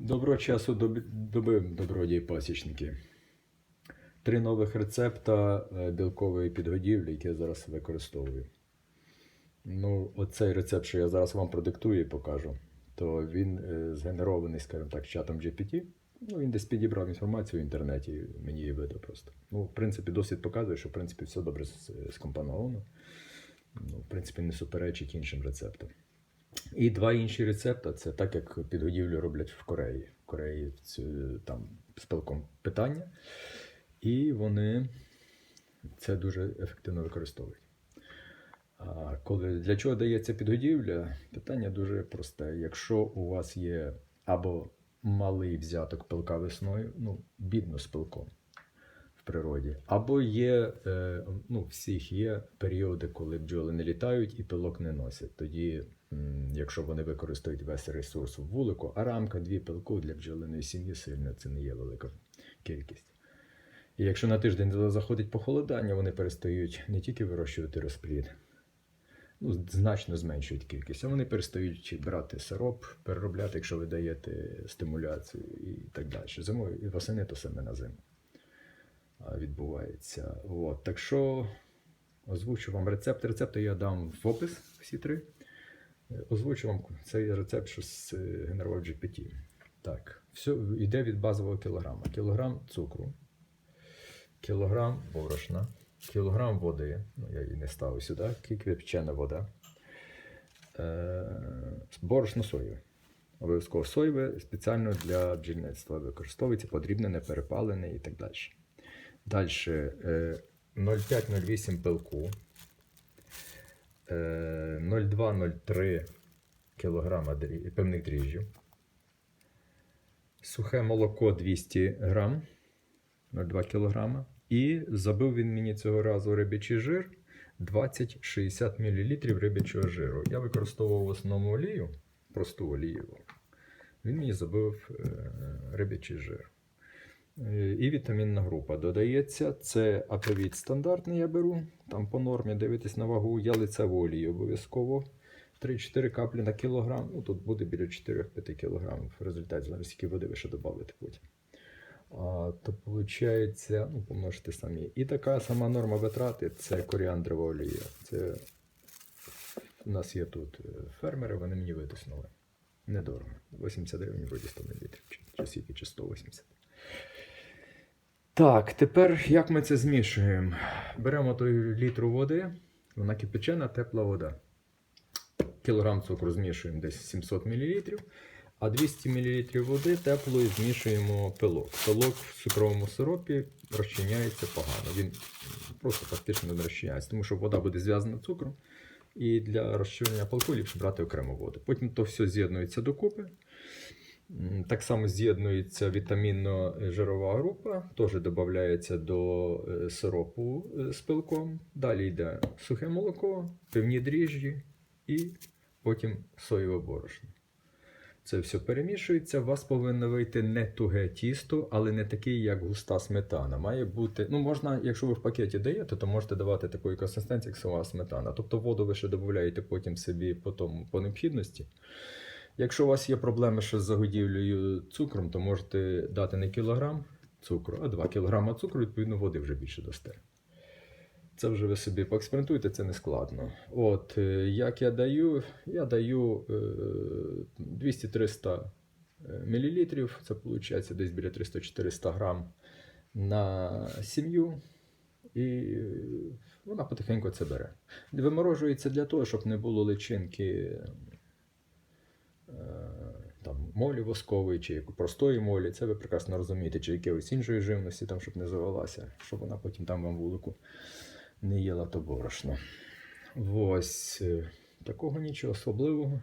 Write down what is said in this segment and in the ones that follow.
Доброго часу доби, добродії пасічники. Три нових рецепта е, білкової підгодівлі, які я зараз використовую. Ну, оцей рецепт, що я зараз вам продиктую і покажу, то він е, згенерований, скажімо так, чатом GPT. Ну, він десь підібрав інформацію в інтернеті, мені її видав просто. Ну, в принципі, досвід показує, що в принципі все добре с- скомпоновано. Ну, в принципі, не суперечить іншим рецептам. І два інші рецепти це так, як підгодівлю роблять в Кореї. В Кореї там з питання. І вони це дуже ефективно використовують. А коли, для чого дається підгодівля? Питання дуже просте. Якщо у вас є або малий взяток пилка весною, ну, бідно з пилком в природі, або є, е, ну, всіх є періоди, коли бджоли не літають і пилок не носять. Тоді, якщо вони використають весь ресурс в вулику, а рамка дві пилку для бджолиної сім'ї сильно це не є велика кількість. І якщо на тиждень заходить похолодання, вони перестають не тільки вирощувати розплід, ну, значно зменшують кількість, а вони перестають брати сироп, переробляти, якщо ви даєте стимуляцію і так далі. Зимою і восени то саме на зиму відбувається. От. Так що озвучу вам рецепт. Рецепти я дам в опис всі три. Е, Озвучу вам цей рецепт, що з е, генерував GPT. Так, все йде від базового кілограма. Кілограм цукру, кілограм борошна, кілограм води. Ну, я її не ставив сюди, кипячена вода. Е, борошно соєве. Обов'язково соєве спеціально для бджільництва використовується, подрібнене, перепалене і так далі. Далі 0,5-0,8 пилку, е, 0,2-0,3 кг певних дріжджів, сухе молоко 200 грам, 0,2 кг. І забив він мені цього разу рибячий жир 20-60 мл рибячого жиру. Я використовував в основному олію, просту олію. Він мені забив е, рибячий жир. Е, І вітамінна група додається. Це аповіт стандартний я беру. Там по нормі дивитись на вагу. Я лицеву олію обов'язково. 3-4 каплі на кілограм. Ну, тут буде біля 4-5 кг в результаті, зараз скільки води ви ще додати потім. А, то виходить, ну, помножте самі. І така сама норма витрати це коріандрова олія. Це у нас є тут е, фермери, вони мені витиснули. Недорого. 80 гривень вроді 100 мл. Чи скільки, чи 180. Так, тепер як ми це змішуємо? Беремо той літру води, вона кипячена, тепла вода. Кілограм цукру змішуємо десь 700 мл, а 200 мл води теплої змішуємо пилок. Пилок в цукровому сиропі розчиняється погано. Він просто фактично не розчиняється, тому що вода буде зв'язана цукром. І для розчинення пилку ліпше брати окрему воду. Потім то все з'єднується докупи. Так само з'єднується вітамінно-жирова група, теж додається до е, сиропу е, з пилком. Далі йде сухе молоко, пивні дріжджі і потім соєве борошно. Це все перемішується. У вас повинно вийти не туге тісто, але не такий, як густа сметана. Має бути. Ну, можна, якщо ви в пакеті даєте, то можете давати такої консистенції, як сама сметана. Тобто воду ви ще додаєте потім собі по, тому, по необхідності. Якщо у вас є проблеми ще з загодівлею цукром, то можете дати не кілограм цукру, а 2 кілограма цукру, відповідно, води вже більше дасте. Це вже ви собі поекспериментуйте, це не складно. От, е, як я даю, я даю е, 200-300 мл, це виходить десь біля 300-400 грам на сім'ю. І е, вона потихеньку це бере. Виморожується для того, щоб не було личинки е, там, молі воскової, чи простої молі, це ви прекрасно розумієте, чи якоїсь іншої живності, там, щоб не завелася, щоб вона потім там вам вулику не їла то борошно. Ось е, такого нічого особливого.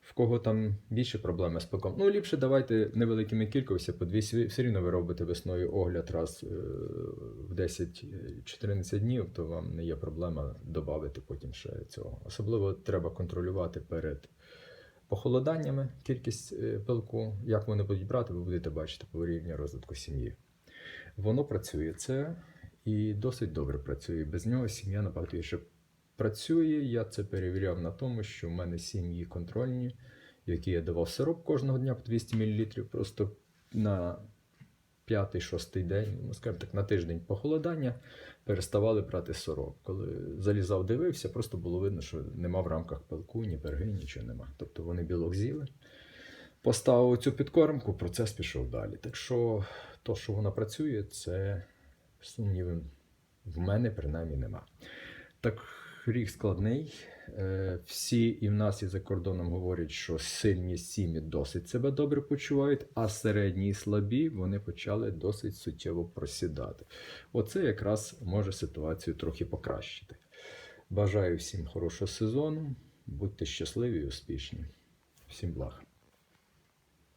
В кого там більше проблеми з пилком. Ну, ліпше давайте невеликими кількостями, по дві все рівно ви робите весною огляд раз е, в 10-14 днів, то вам не є проблема додати потім ще цього. Особливо треба контролювати перед похолоданнями кількість е, пилку. Як вони будуть брати, ви будете бачити по рівні розвитку сім'ї. Воно працює це і досить добре працює. Без нього сім'я набагато більше працює. Я це перевіряв на тому, що в мене сім'ї контрольні, які я давав сироп кожного дня по 200 мл. Просто на п'ятий-шостий день, ну, скажімо так, на тиждень похолодання переставали брати сироп. Коли залізав, дивився, просто було видно, що нема в рамках пилку, ні перги, нічого нема. Тобто вони білок з'їли. Поставив цю підкормку, процес пішов далі. Так що, то, що вона працює, це сумнівів в мене принаймні нема. Так, рік складний. Е, Всі і в нас, і за кордоном говорять, що сильні сім'ї досить себе добре почувають, а середні і слабі вони почали досить суттєво просідати. Оце якраз може ситуацію трохи покращити. Бажаю всім хорошого сезону, будьте щасливі і успішні. Всім благ.